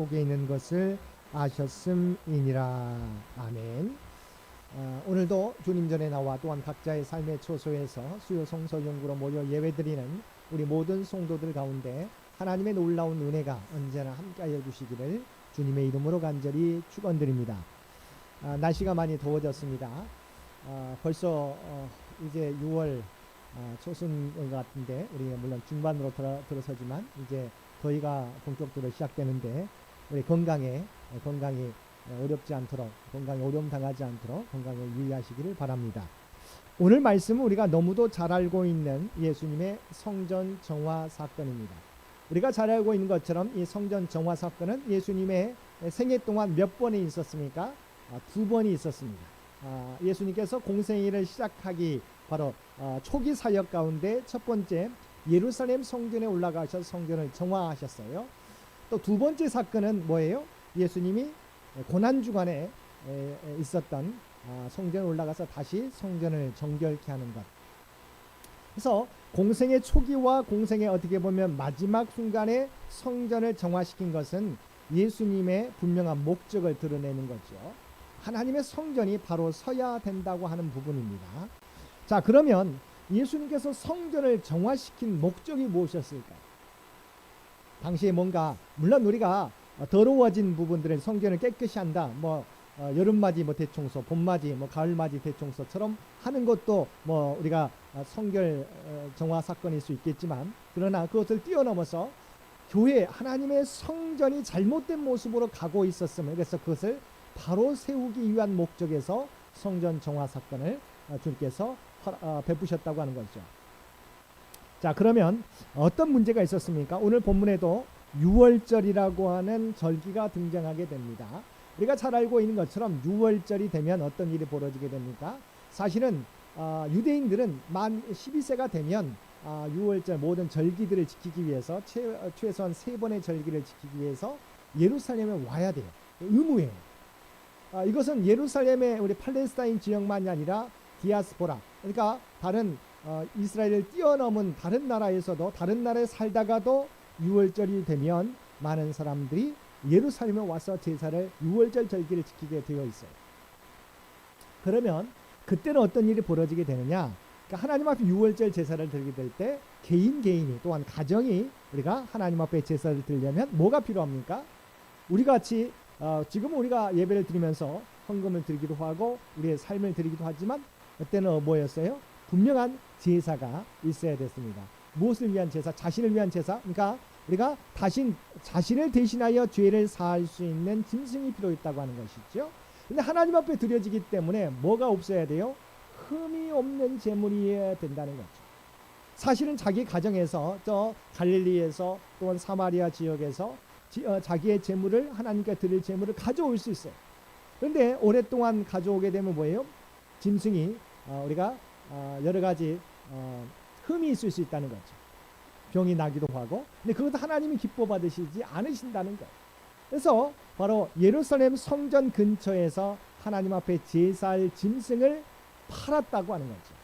속에 있는 것을 아셨음이니라. 아멘. 어, 오늘도 주님 전에 나와 또한 각자의 삶의 초소에서 수요 성서 연구로 모여 예배드리는 우리 모든 성도들 가운데 하나님의 놀라운 은혜가 언제나 함께하여 주시기를 주님의 이름으로 간절히 축원드립니다. 아, 날씨가 많이 더워졌습니다. 아, 벌써 어, 이제 6월 아, 초순 것 같은데 우리 물론 중반으로 들어, 들어서지만 이제 더위가 본격적으로 시작되는데 우리 건강에 건강이 어렵지 않도록 건강에 어려움 당하지 않도록 건강에 유의하시기를 바랍니다. 오늘 말씀은 우리가 너무도 잘 알고 있는 예수님의 성전 정화 사건입니다. 우리가 잘 알고 있는 것처럼 이 성전 정화 사건은 예수님의 생애 동안 몇 번이 있었습니까? 아, 두 번이 있었습니다. 아, 예수님께서 공생애를 시작하기 바로 아, 초기 사역 가운데 첫 번째 예루살렘 성전에 올라가셔서 성전을 정화하셨어요. 또 두 번째 사건은 뭐예요? 예수님이 고난 주간에 있었던 아, 성전에 올라가서 다시 성전을 정결케 하는 것. 그래서 공생의 초기와 공생의 어떻게 보면 마지막 순간에 성전을 정화시킨 것은 예수님의 분명한 목적을 드러내는 거죠. 하나님의 성전이 바로 서야 된다고 하는 부분입니다. 자, 그러면 예수님께서 성전을 정화시킨 목적이 무엇이었을까? 당시에 뭔가 물론 우리가 더러워진 부분들은 성전을 깨끗이 한다. 뭐 어, 여름맞이 뭐 대청소, 봄맞이 뭐 가을맞이 대청소처럼 하는 것도 뭐 우리가 성결 어, 정화 사건일 수 있겠지만 그러나 그것을 뛰어넘어서 교회 하나님의 성전이 잘못된 모습으로 가고 있었음을 그래서 그것을 바로 세우기 위한 목적에서 성전 정화 사건을 어, 주님께서 어, 베푸셨다고 하는 거죠. 자 그러면 어떤 문제가 있었습니까? 오늘 본문에도 6월절이라고 하는 절기가 등장하게 됩니다. 우리가 잘 알고 있는 것처럼 6월절이 되면 어떤 일이 벌어지게 됩니까? 사실은 어, 유대인들은 만 12세가 되면 어, 6월절 모든 절기들을 지키기 위해서 최, 최소한 세 번의 절기를 지키기 위해서 예루살렘에 와야 돼요. 의무예요. 아, 이것은 예루살렘의 우리 팔레스타인 지역만이 아니라 디아스포라 그러니까 다른 어, 이스라엘을 뛰어넘은 다른 나라에서도 다른 나라에 살다가도 6월절이 되면 많은 사람들이 예루살렘에 와서 제사를 6월절 절기를 지키게 되어 있어요. 그러면 그때는 어떤 일이 벌어지게 되느냐? 그러니까 하나님 앞에 6월절 제사를 드리게 될 때 개인 개인이 또한 가정이 우리가 하나님 앞에 제사를 드리려면 뭐가 필요합니까? 우리 같이 어, 지금 우리가 예배를 드리면서 헌금을 드리기도 하고 우리의 삶을 드리기도 하지만 그때는 뭐였어요? 분명한 제사가 있어야 됐습니다. 무엇을 위한 제사? 자신을 위한 제사? 그러니까 우리가 자신 자신을 대신하여 죄를 사할 수 있는 짐승이 필요했다고 하는 것이죠. 근데 하나님 앞에 드려지기 때문에 뭐가 없어야 돼요? 흠이 없는 제물이어야 된다는 거죠. 사실은 자기 가정에서 저 갈릴리에서 또는 사마리아 지역에서 지, 어, 자기의 제물을 하나님께 드릴 제물을 가져올 수 있어요. 그런데 오랫동안 가져오게 되면 뭐예요? 짐승이 어, 우리가 어, 여러 가지 어, 흠이 있을 수 있다는 거죠. 병이 나기도 하고, 근데 그것도 하나님이 기뻐 받으시지 않으신다는 거예요. 그래서 바로 예루살렘 성전 근처에서 하나님 앞에 제사할 짐승을 팔았다고 하는 거죠.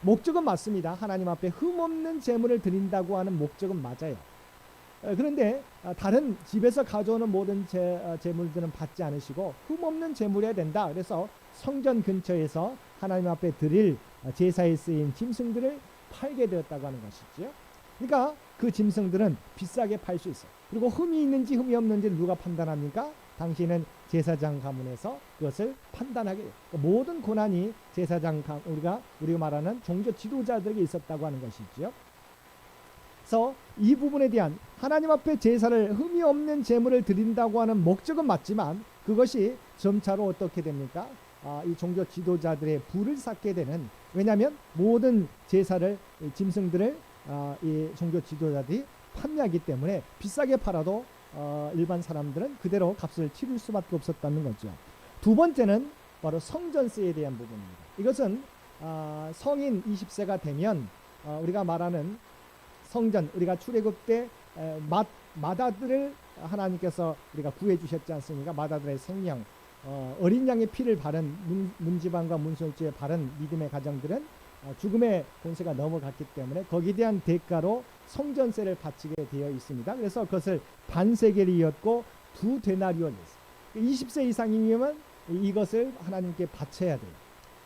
목적은 맞습니다. 하나님 앞에 흠 없는 제물을 드린다고 하는 목적은 맞아요. 어, 그런데 어, 다른 집에서 가져오는 모든 제물들은 받지 않으시고 흠 없는 제물이어야 된다. 그래서 성전 근처에서 하나님 앞에 드릴 제사에 쓰인 짐승들을 팔게 되었다고 하는 것이죠. 그러니까 그 짐승들은 비싸게 팔 수 있어요. 그리고 흠이 있는지 흠이 없는지 누가 판단합니까? 당신은 제사장 가문에서 그것을 판단하게 돼요. 그러니까 모든 고난이 제사장 가 우리가 우리가 말하는 종교 지도자들에게 있었다고 하는 것이죠. 그래서 이 부분에 대한 하나님 앞에 제사를 흠이 없는 제물을 드린다고 하는 목적은 맞지만 그것이 점차로 어떻게 됩니까? 아, 이 종교 지도자들의 불을 쌓게 되는 왜냐하면 모든 제사를 짐승들을 아, 이 종교 지도자들이 판매하기 때문에 비싸게 팔아도 어, 일반 사람들은 그대로 값을 치를 수밖에 없었다는 거죠. 두 번째는 바로 성전세에 대한 부분입니다. 이것은 아, 성인 20세가 되면 어, 우리가 말하는 성전 우리가 출애굽 때 에, 마, 마다들을 하나님께서 우리가 구해 주셨지 않습니까? 마다들의 생명 어, 어린 양의 피를 바른 문, 문지방과 문설주에 바른 믿음의 가정들은 어, 죽음의 권세가 넘어갔기 때문에 거기에 대한 대가로 성전세를 바치게 되어 있습니다. 그래서 그것을 반세겔이었고 두 데나리온이었어요. 20세 이상이면 이것을 하나님께 바쳐야 돼요.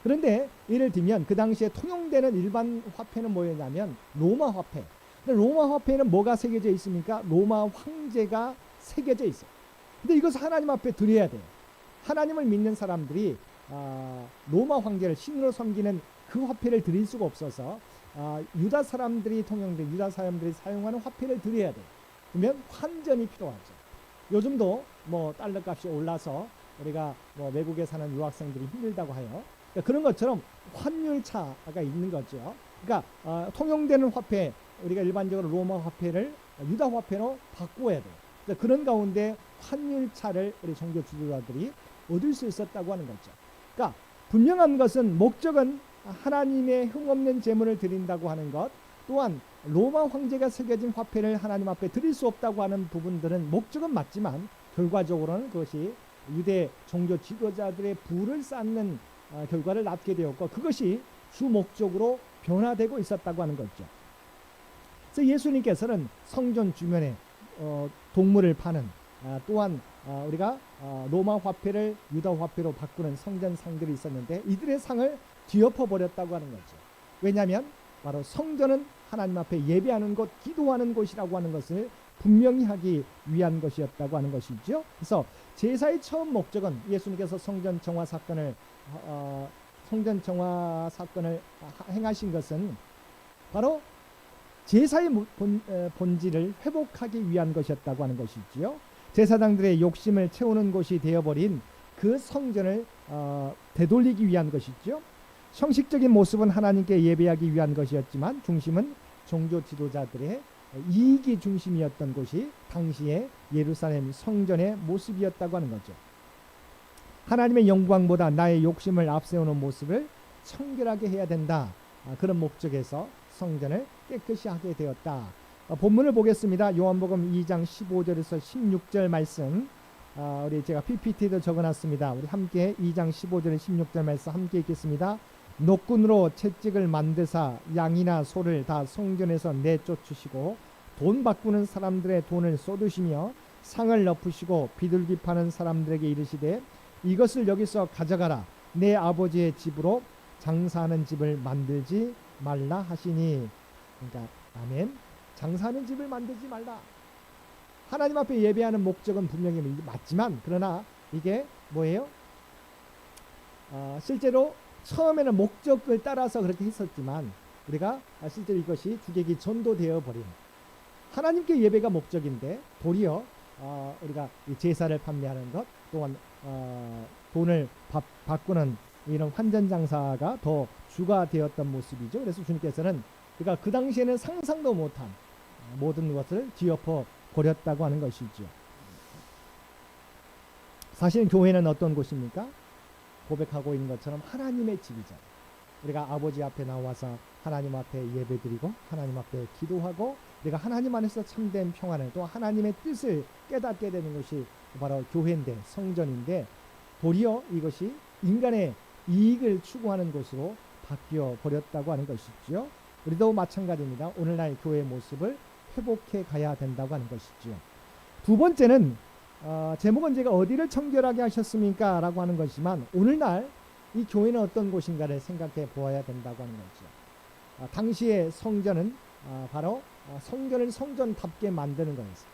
그런데 예를 들면 그 당시에 통용되는 일반 화폐는 뭐였냐면 로마 화폐. 로마 화폐는 뭐가 새겨져 있습니까? 로마 황제가 새겨져 있어요. 근데 이것을 하나님 앞에 드려야 돼요. 하나님을 믿는 사람들이 아, 로마 황제를 신으로 섬기는 그 화폐를 드릴 수가 없어서 아, 유다 사람들이 통용된 유다 사람들이 사용하는 화폐를 드려야 돼요. 그러면 환전이 필요하죠. 요즘도 뭐 달러 값이 올라서 우리가 뭐 외국에 사는 유학생들이 힘들다고 해요. 그러니까 그런 것처럼 환율 차가 있는 거죠. 그러니까 어, 통용되는 화폐 우리가 일반적으로 로마 화폐를 유다 화폐로 바꾸어야 돼요. 그래서 그런 가운데 환율 차를 우리 종교 지도자들이 얻을 수 있었다고 하는 거죠. 그러니까 분명한 것은 목적은 하나님의 흠없는 제물을 드린다고 하는 것 또한 로마 황제가 새겨진 화폐를 하나님 앞에 드릴 수 없다고 하는 부분들은 목적은 맞지만 결과적으로는 그것이 유대 종교 지도자들의 부를 쌓는 어, 결과를 낳게 되었고 그것이 주 목적으로 변화되고 있었다고 하는 거죠. 그래서 예수님께서는 성전 주변에 어, 동물을 파는 아, 또한 아, 우리가 아, 로마 화폐를 유다 화폐로 바꾸는 성전 상들이 있었는데 이들의 상을 뒤엎어 버렸다고 하는 거죠. 왜냐하면 바로 성전은 하나님 앞에 예배하는 곳, 기도하는 곳이라고 하는 것을 분명히 하기 위한 것이었다고 하는 것이죠. 그래서 제사의 처음 목적은 예수님께서 성전 정화 사건을 어, 성전 정화 사건을 하- 행하신 것은 바로 제사의 본질을 회복하기 위한 것이었다고 하는 것이지요. 제사장들의 욕심을 채우는 곳이 되어버린 그 성전을 어, 되돌리기 위한 것이죠. 형식적인 모습은 하나님께 예배하기 위한 것이었지만 중심은 종교 지도자들의 이익이 중심이었던 곳이 당시의 예루살렘 성전의 모습이었다고 하는 거죠. 하나님의 영광보다 나의 욕심을 앞세우는 모습을 청결하게 해야 된다. 아, 그런 목적에서 성전을 깨끗이 하게 되었다. 어, 본문을 보겠습니다. 요한복음 2장 15절에서 16절 말씀. 아, 우리 제가 PPT도 적어놨습니다. 우리 함께 2장 15절 16절 말씀 함께 읽겠습니다. 노끈으로 채찍을 만드사 양이나 소를 다 성전에서 내쫓으시고 돈 바꾸는 사람들의 돈을 쏟으시며 상을 엎으시고 비둘기 파는 사람들에게 이르시되 이것을 여기서 가져가라 내 아버지의 집으로 장사하는 집을 만들지 말라 하시니 그러니까 아멘 장사하는 집을 만들지 말라 하나님 앞에 예배하는 목적은 분명히 맞지만 그러나 이게 뭐예요? 어, 실제로 처음에는 목적을 따라서 그렇게 했었지만 우리가 실제로 이것이 주객이 전도되어 버린 하나님께 예배가 목적인데 도리어 어, 우리가 이 제사를 판매하는 것 또한 어, 돈을 바, 바꾸는 이런 환전 장사가 더 주가 되었던 모습이죠. 그래서 주님께서는 그러니까 그 당시에는 상상도 못한 어, 모든 것을 뒤엎어 버렸다고 하는 것이죠. 사실 교회는 어떤 곳입니까? 고백하고 있는 것처럼 하나님의 집이죠. 우리가 아버지 앞에 나와서 하나님 앞에 예배드리고 하나님 앞에 기도하고 우리가 하나님 안에서 참된 평안을 또 하나님의 뜻을 깨닫게 되는 것이 바로 교회인데 성전인데 도리어 이것이 인간의 이익을 추구하는 곳으로 바뀌어 버렸다고 하는 것이죠. 우리도 마찬가지입니다. 오늘날 교회의 모습을 회복해 가야 된다고 하는 것이죠. 두 번째는 어, 제목은 제가 어디를 청결하게 하셨습니까? 라고 하는 것이지만 오늘날 이 교회는 어떤 곳인가를 생각해 보아야 된다고 하는 거죠. 아, 당시의 성전은 아, 바로 아, 성전을 성전답게 만드는 거였어요.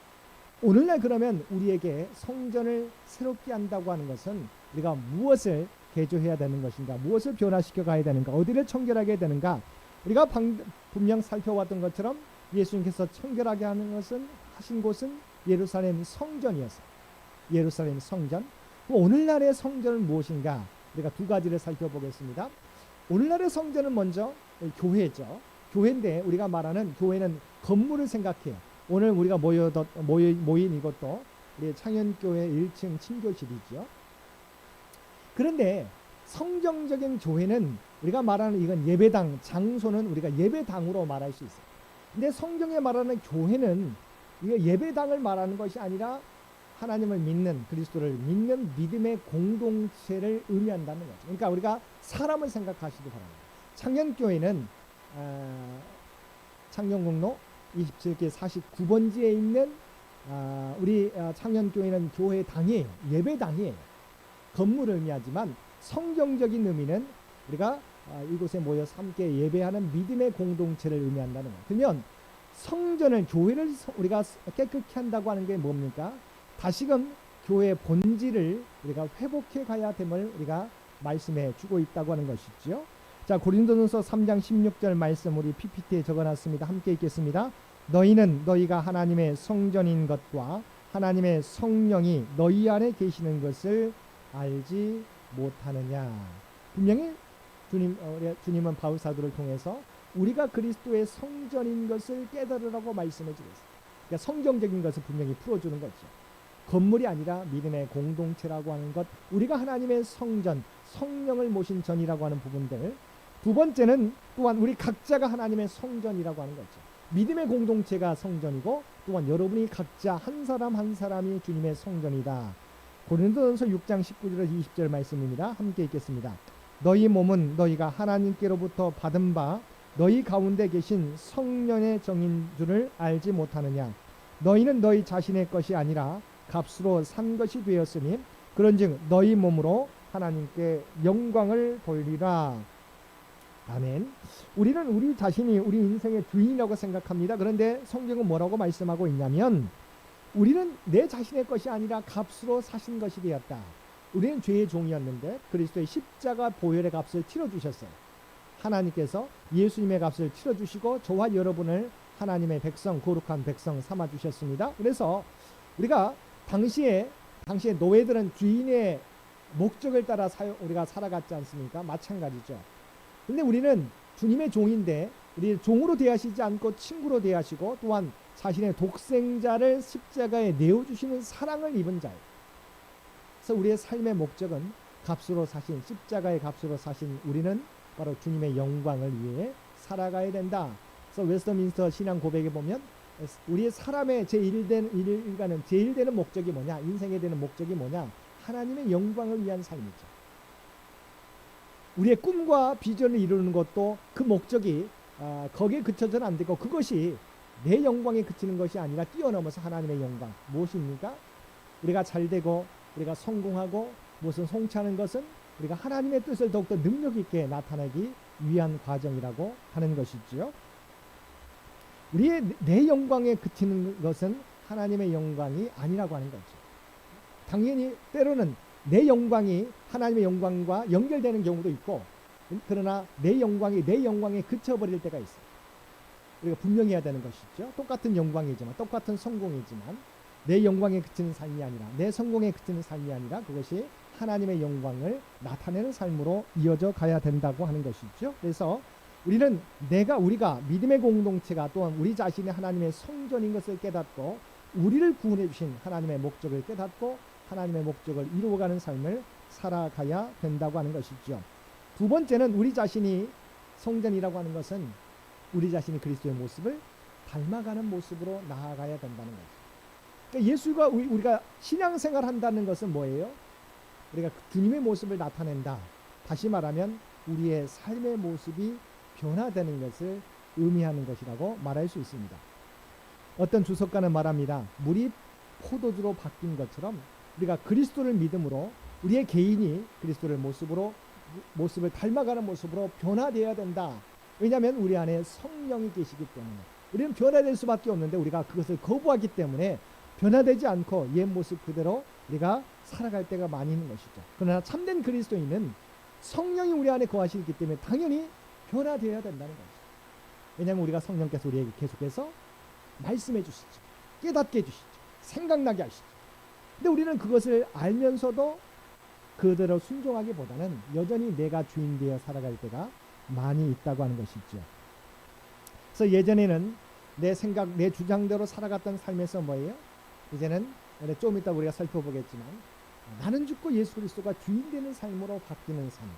오늘날 그러면 우리에게 성전을 새롭게 한다고 하는 것은 우리가 무엇을 개조해야 되는 것인가, 무엇을 변화시켜 가야 되는가, 어디를 청결하게 되는가. 우리가 방, 분명 살펴왔던 것처럼 예수님께서 청결하게 하는 것은 하신 곳은 예루살렘 성전이었어요. 예루살렘 성전. 오늘날의 성전은 무엇인가? 우리가 두 가지를 살펴보겠습니다. 오늘날의 성전은 먼저 교회죠. 교회인데 우리가 말하는 교회는 건물을 생각해요. 오늘 우리가 모여 모인 이것도 우리 창현교회 1층 친교실이죠. 그런데 성경적인 교회는 우리가 말하는 이건 예배당 장소는 우리가 예배당으로 말할 수 있어요. 근데 성경에 말하는 교회는 이거 예배당을 말하는 것이 아니라 하나님을 믿는 그리스도를 믿는 믿음의 공동체를 의미한다는 거죠. 그러니까 우리가 사람을 생각하시기 바랍니다. 창녕교회는 어, 창녕공로 27개 49번지에 있는 아, 우리 아, 창년교회는 교회 당이에요. 예배당이에요. 건물을 의미하지만 성경적인 의미는 우리가 아, 이곳에 모여 함께 예배하는 믿음의 공동체를 의미한다는 거예요. 그러면 성전을 교회를 서- 우리가 깨끗게 한다고 하는 게 뭡니까? 다시금 교회의 본질을 우리가 회복해 가야 됨을 우리가 말씀해 주고 있다고 하는 것이죠. 자, 고린도전서 3장 16절 말씀 우리 PPT에 적어 놨습니다. 함께 읽겠습니다. 너희는 너희가 하나님의 성전인 것과 하나님의 성령이 너희 안에 계시는 것을 알지 못하느냐. 분명히 주님 어, 주님은 바울 사도를 통해서 우리가 그리스도의 성전인 것을 깨달으라고 말씀해 주고 있어요. 그러니까 성경적인 것을 분명히 풀어주는 거죠. 건물이 아니라 믿음의 공동체라고 하는 것, 우리가 하나님의 성전, 성령을 모신 전이라고 하는 부분들. 두 번째는 또한 우리 각자가 하나님의 성전이라고 하는 거죠. 믿음의 공동체가 성전이고 또한 여러분이 각자 한 사람 한 사람이 주님의 성전이다. 고린도전서 6장 19절 20절 말씀입니다. 함께 읽겠습니다. 너희 몸은 너희가 하나님께로부터 받은 바 너희 가운데 계신 성령의 정인 줄을 알지 못하느냐? 너희는 너희 자신의 것이 아니라 값으로 산 것이 되었으니 그런즉 너희 몸으로 하나님께 영광을 돌리라. 아멘. 우리는 우리 자신이 우리 인생의 주인이라고 생각합니다. 그런데 성경은 뭐라고 말씀하고 있냐면 우리는 내 자신의 것이 아니라 값으로 사신 것이 되었다 우리는 죄의 종이었는데 그리스도의 십자가 보혈의 값을 치러 주셨어요. 하나님께서 예수님의 값을 치러 주시고 저와 여러분을 하나님의 백성 거룩한 백성 삼아 주셨습니다. 그래서 우리가 당시에 당시에 노예들은 주인의 목적을 따라 사용, 우리가 살아갔지 않습니까? 마찬가지죠. 근데 우리는 주님의 종인데 우리 종으로 대하시지 않고 친구로 대하시고 또한 자신의 독생자를 십자가에 내어 주시는 사랑을 입은 자예요. 그래서 우리의 삶의 목적은 값으로 사신 십자가의 값으로 사신 우리는 바로 주님의 영광을 위해 살아가야 된다. 그래서 웨스터민스터 신앙 고백에 보면 우리의 사람의 제1된 일가는 제1되는 목적이 뭐냐? 인생에 되는 목적이 뭐냐? 하나님의 영광을 위한 삶이죠. 우리의 꿈과 비전을 이루는 것도 그 목적이 아, 거기에 그쳐서는 안 되고 그것이 내 영광에 그치는 것이 아니라 뛰어넘어서 하나님의 영광 무엇입니까? 우리가 잘 되고 우리가 성공하고 무슨 송차는 것은 우리가 하나님의 뜻을 더욱더 능력 있게 나타내기 위한 과정이라고 하는 것이지요. 우리의 내 영광에 그치는 것은 하나님의 영광이 아니라고 하는 거죠. 당연히 때로는 내 영광이 하나님의 영광과 연결되는 경우도 있고 그러나 내 영광이 내 영광에 그쳐버릴 때가 있어요. 우리가 분명히 해야 되는 것이죠. 똑같은 영광이지만 똑같은 성공이지만 내 영광에 그치는 삶이 아니라 내 성공에 그치는 삶이 아니라 그것이 하나님의 영광을 나타내는 삶으로 이어져 가야 된다고 하는 것이죠. 그래서 우리는 내가 우리가 믿음의 공동체가 또한 우리 자신이 하나님의 성전인 것을 깨닫고 우리를 구원해 주신 하나님의 목적을 깨닫고 하나님의 목적을 이루어가는 삶을 살아가야 된다고 하는 것이죠. 두 번째는 우리 자신이 성전이라고 하는 것은 우리 자신이 그리스도의 모습을 닮아가는 모습으로 나아가야 된다는 거죠. 그러니까 예수가 우리- 우리가 신앙생활 한다는 것은 뭐예요? 우리가 그 주님의 모습을 나타낸다. 다시 말하면 우리의 삶의 모습이 변화되는 것을 의미하는 것이라고 말할 수 있습니다. 어떤 주석가는 말합니다. 물이 포도주로 바뀐 것처럼 우리가 그리스도를 믿음으로 우리의 개인이 그리스도를 모습으로 모습을 닮아가는 모습으로 변화되어야 된다. 왜냐하면 우리 안에 성령이 계시기 때문에 우리는 변화될 수밖에 없는데 우리가 그것을 거부하기 때문에 변화되지 않고 옛 모습 그대로 우리가 살아갈 때가 많이 있는 것이죠. 그러나 참된 그리스도인은 성령이 우리 안에 거하시기 때문에 당연히 변화되어야 된다는 것이죠. 왜냐하면 우리가 성령께서 우리에게 계속해서 말씀해 주시죠. 깨닫게 해주시죠. 생각나게 하시죠. 근데 우리는 그것을 알면서도 그대로 순종하기보다는 여전히 내가 주인 되어 살아갈 때가 많이 있다고 하는 것이죠. 그래서 예전에는 내 생각, 내 주장대로 살아갔던 삶에서 뭐예요? 이제는 우리 좀 이따 우리가 살펴보겠지만 나는 죽고 예수 그리스도가 주인 되는 삶으로 바뀌는 삶.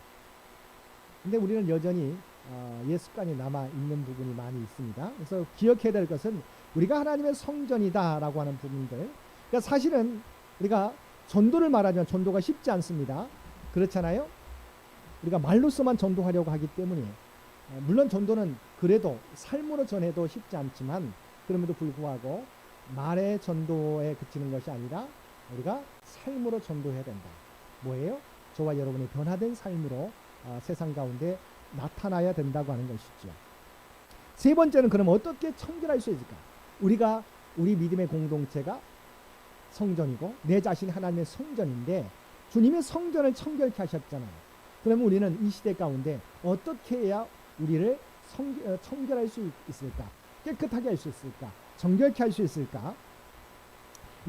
근데 우리는 여전히 어, 옛 습관이 남아 있는 부분이 많이 있습니다. 그래서 기억해야 될 것은 우리가 하나님의 성전이다라고 하는 부분들. 그러니까 사실은 우리가 전도를 말하면 전도가 쉽지 않습니다. 그렇잖아요. 우리가 말로서만 전도하려고 하기 때문에 어, 물론 전도는 그래도 삶으로 전해도 쉽지 않지만 그럼에도 불구하고 말의 전도에 그치는 것이 아니라 우리가 삶으로 전도해야 된다. 뭐예요? 저와 여러분의 변화된 삶으로 어, 세상 가운데 나타나야 된다고 하는 것이죠. 세 번째는 그럼 어떻게 청결할 수 있을까? 우리가 우리 믿음의 공동체가 성전이고 내 자신이 하나님의 성전인데 주님의 성전을 청결케 하셨잖아요. 그러면 우리는 이 시대 가운데 어떻게 해야 우리를 성, 어, 청결할 수 있- 있을까? 깨끗하게 할 수 있을까? 정결케 할 수 있을까?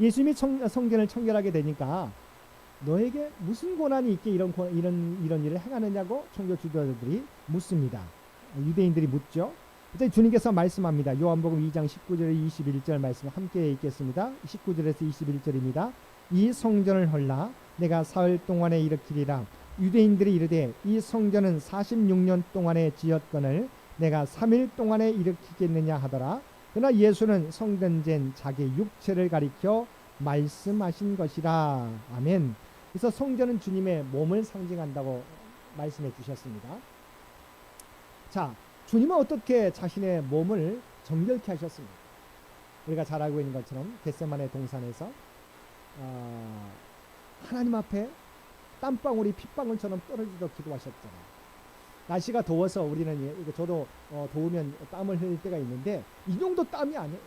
예수님이 청, 성전을 청결하게 되니까 너에게 무슨 권한이 있게 이런 권- 이런 이런 일을 행하느냐고 청교 주도자들이 묻습니다. 유대인들이 묻죠. 그때 주님께서 말씀합니다. 요한복음 2장 19절 21절 말씀 함께 읽겠습니다. 19절에서 21절입니다. 이 성전을 헐라 내가 사흘 동안에 일으키리라. 유대인들이 이르되 이 성전은 46년 동안에 지었거늘 내가 3일 동안에 일으키겠느냐 하더라. 그러나 예수는 성전된 자기 육체를 가리켜 말씀하신 것이라. 아멘. 그래서 성전은 주님의 몸을 상징한다고 말씀해 주셨습니다. 자, 주님은 어떻게 자신의 몸을 정결케 하셨습니까? 우리가 잘 알고 있는 것처럼 겟세만의 동산에서 어, 하나님 앞에 땀방울이 핏방울처럼 떨어지도록 기도하셨잖아요. 날씨가 더워서 우리는 예, 이거 저도 어, 더우면 땀을 흘릴 때가 있는데 이 정도 땀이 아니에요.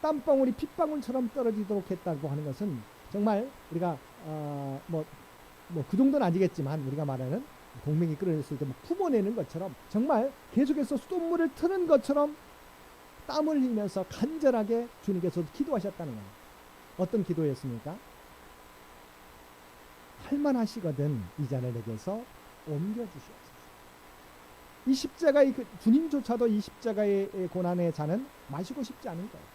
땀방울이 핏방울처럼 떨어지도록 했다고 하는 것은 정말 우리가 어, 뭐뭐 그 정도는 아니겠지만 우리가 말하는 동맹이 끓어졌을 때뭐 품어내는 것처럼 정말 계속해서 수돗물을 트는 것처럼 땀을 흘리면서 간절하게 주님께서 기도하셨다는 거예요. 어떤 기도였습니까? 할만하시거든 이 잔을 내게서 옮겨 주시옵소서. 이 십자가의 그 주님조차도 이 십자가의 고난의 잔은 마시고 싶지 않은 거예요.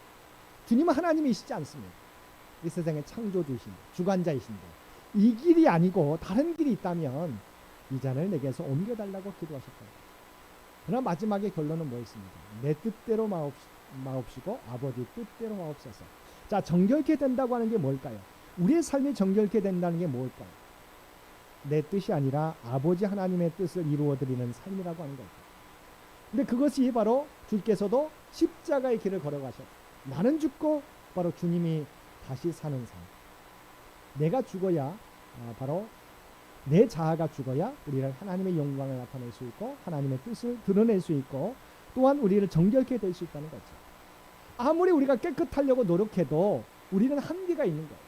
주님은 하나님이시지 않습니다. 이 세상의 창조주신 주관자이신데 이 길이 아니고 다른 길이 있다면 이 잔을 내게서 옮겨 달라고 기도하셨다. 그러나 마지막에 결론은 뭐였습니까? 내 뜻대로 마옵, 마옵시고 아버지 뜻대로 마옵소서. 자 정결케 된다고 하는 게 뭘까요? 우리의 삶이 정결케 된다는 게 뭘까요? 내 뜻이 아니라 아버지 하나님의 뜻을 이루어 드리는 삶이라고 하는 거죠. 근데 그것이 바로 주께서도 십자가의 길을 걸어가셨다. 나는 죽고 바로 주님이 다시 사는 삶. 내가 죽어야 아, 바로 내 자아가 죽어야 우리를 하나님의 영광을 나타낼 수 있고 하나님의 뜻을 드러낼 수 있고 또한 우리를 정결케 될 수 있다는 거죠. 아무리 우리가 깨끗하려고 노력해도 우리는 한계가 있는 거예요.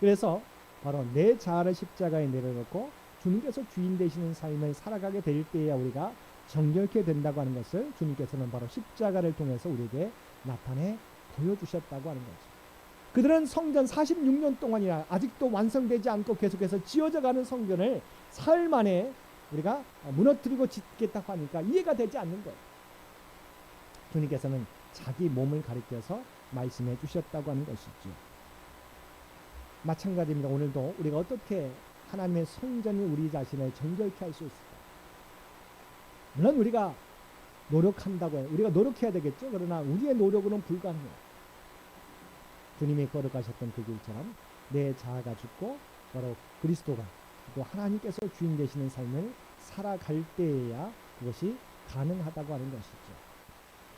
그래서 바로 내 자아를 십자가에 내려놓고 주님께서 주인 되시는 삶을 살아가게 될 때야 우리가 정결케 된다고 하는 것을 주님께서는 바로 십자가를 통해서 우리에게 나타내 보여주셨다고 하는 거죠. 그들은 성전 46년 동안이나 아직도 완성되지 않고 계속해서 지어져 가는 성전을 사흘 만에 우리가 무너뜨리고 짓겠다고 하니까 이해가 되지 않는 거예요. 주님께서는 자기 몸을 가리켜서 말씀해 주셨다고 하는 것이죠. 마찬가지입니다. 오늘도 우리가 어떻게 하나님의 성전이 우리 자신을 정결케 할 수 있을까? 물론 우리가 노력한다고 해요. 우리가 노력해야 되겠죠. 그러나 우리의 노력으로는 불가능해요. 주님이 걸어가셨던 그 길처럼 내 자아가 죽고 바로 그리스도가 또 하나님께서 주인 되시는 삶을 살아갈 때에야 그것이 가능하다고 하는 것이죠.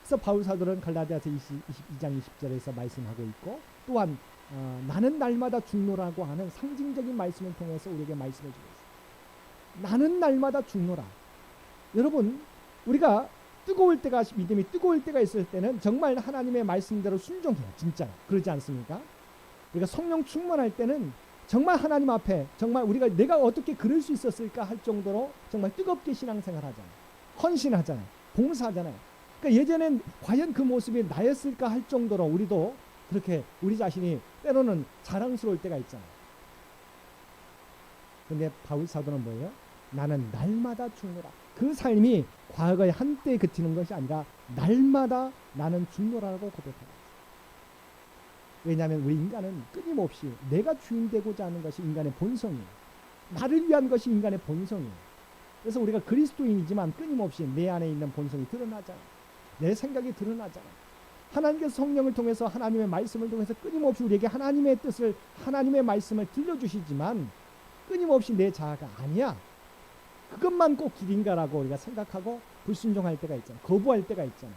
그래서 바울 사도는 갈라디아서 20, 22장 20절에서 말씀하고 있고 또한 어, 나는 날마다 죽노라고 하는 상징적인 말씀을 통해서 우리에게 말씀해 주고 있습니다. 나는 날마다 죽노라. 여러분 우리가 뜨거울 때가 믿음이 뜨거울 때가 있을 때는 정말 하나님의 말씀대로 순종해요. 진짜 그러지 않습니까? 우리가 성령 충만할 때는 정말 하나님 앞에 정말 우리가 내가 어떻게 그럴 수 있었을까 할 정도로 정말 뜨겁게 신앙생활하잖아요. 헌신하잖아요. 봉사하잖아요. 그러니까 예전엔 과연 그 모습이 나였을까 할 정도로 우리도 그렇게 우리 자신이 때로는 자랑스러울 때가 있잖아요. 근데 바울 사도는 뭐예요? 나는 날마다 죽노라. 그 삶이 과거의 한때에 그치는 것이 아니라 날마다 나는 죽노라고 고백합니다. 왜냐하면 우리 인간은 끊임없이 내가 주인 되고자 하는 것이 인간의 본성이에요. 나를 위한 것이 인간의 본성이에요. 그래서 우리가 그리스도인이지만 끊임없이 내 안에 있는 본성이 드러나잖아. 내 생각이 드러나잖아. 하나님께서 성령을 통해서 하나님의 말씀을 통해서 끊임없이 우리에게 하나님의 뜻을 하나님의 말씀을 들려주시지만 끊임없이 내 자아가 아니야. 그것만 꼭 길인가라고 우리가 생각하고 불순종할 때가 있잖아. 거부할 때가 있잖아.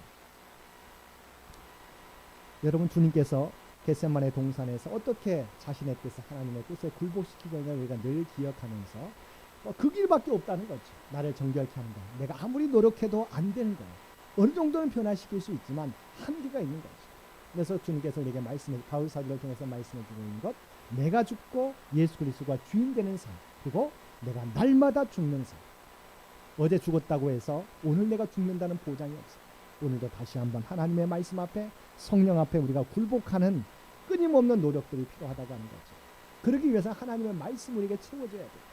여러분 주님께서 겟세만의 동산에서 어떻게 자신의 뜻을 하나님의 뜻에 굴복시키느냐 우리가 늘 기억하면서 어, 그 길밖에 없다는 거죠. 나를 정결케 하는 거. 내가 아무리 노력해도 안 되는 거예요. 어느 정도는 변화시킬 수 있지만 한계가 있는 거죠. 그래서 주님께서 우리에게 말씀을 바울 사도를 통해서 말씀해 주고 있는 것 내가 죽고 예수 그리스도가 주인 되는 삶 그리고 내가 날마다 죽는 삶. 어제 죽었다고 해서 오늘 내가 죽는다는 보장이 없어 오늘도 다시 한번 하나님의 말씀 앞에 성령 앞에 우리가 굴복하는 끊임없는 노력들이 필요하다고 하는 거죠. 그러기 위해서 하나님의 말씀을 우리에게 채워줘야 돼요.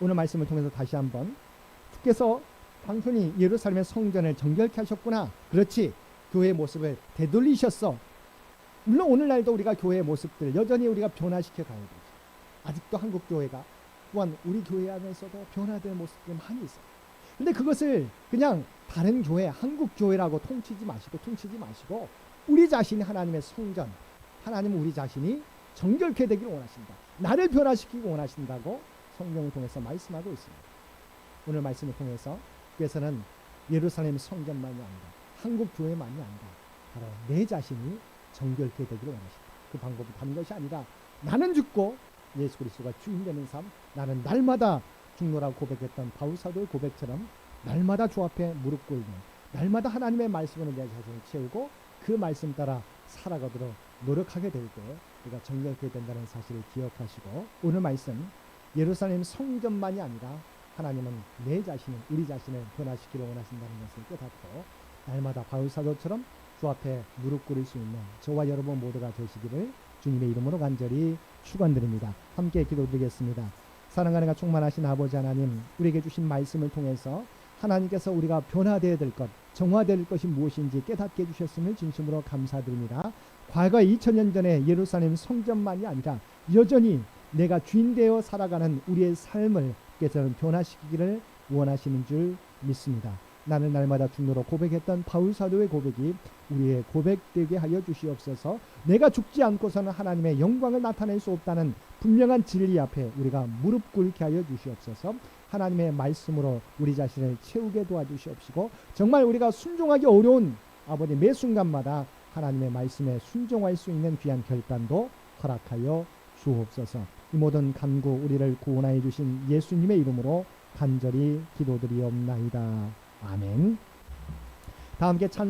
오늘 말씀을 통해서 다시 한번 주께서 단순히 예루살렘의 성전을 정결케 하셨구나 그렇지 교회의 모습을 되돌리셨어. 물론 오늘날도 우리가 교회의 모습들 여전히 우리가 변화시켜 가야 되죠. 아직도 한국 교회가 또한 우리 교회 안에서도 변화될 모습들이 많이 있어요. 근데 그것을 그냥 다른 교회, 한국 교회라고 통치지 마시고 통치지 마시고 우리 자신이 하나님의 성전, 하나님 우리 자신이 정결케 되기를 원하신다. 나를 변화시키기 원하신다고 성경을 통해서 말씀하고 있습니다. 오늘 말씀을 통해서 주께서는 예루살렘 성전만이 아니라 한국 교회만이 아니라 바로 내 자신이 정결케 되기를 원하신다. 그 방법이 다른 것이 아니라 나는 죽고 예수 그리스도가 주인 되는 삶, 나는 날마다 죽노라고 고백했던 바울 사도의 고백처럼 날마다 주 앞에 무릎 꿇는 날마다 하나님의 말씀으로 내 자신을 채우고 그 말씀 따라 살아가도록 노력하게 될 때 우리가 정결케 된다는 사실을 기억하시고 오늘 말씀 예루살렘 성전만이 아니라 하나님은 내 자신을 우리 자신을 변화시키려 원하신다는 것을 깨닫고 날마다 바울 사도처럼 주 앞에 무릎 꿇을 수 있는 저와 여러분 모두가 되시기를 주님의 이름으로 간절히 축원드립니다. 함께 기도드리겠습니다. 사랑하는 충만하신 아버지 하나님, 우리에게 주신 말씀을 통해서 하나님께서 우리가 변화되어야 될 것, 정화될 것이 무엇인지 깨닫게 해주셨음을 진심으로 감사드립니다. 과거 2000년 전에 예루살렘 성전만이 아니라 여전히 내가 주인 되어 살아가는 우리의 삶을 께서는 변화시키기를 원하시는 줄 믿습니다. 나는 날마다 죽노로 고백했던 바울 사도의 고백이 우리의 고백되게 하여 주시옵소서. 내가 죽지 않고서는 하나님의 영광을 나타낼 수 없다는 분명한 진리 앞에 우리가 무릎 꿇게 하여 주시옵소서. 하나님의 말씀으로 우리 자신을 채우게 도와주시옵시고 정말 우리가 순종하기 어려운 아버지 매 순간마다 하나님의 말씀에 순종할 수 있는 귀한 결단도 허락하여 주옵소서. 이 모든 간구 우리를 구원하여 주신 예수님의 이름으로 간절히 기도드리옵나이다. 아멘. 다 함께 찬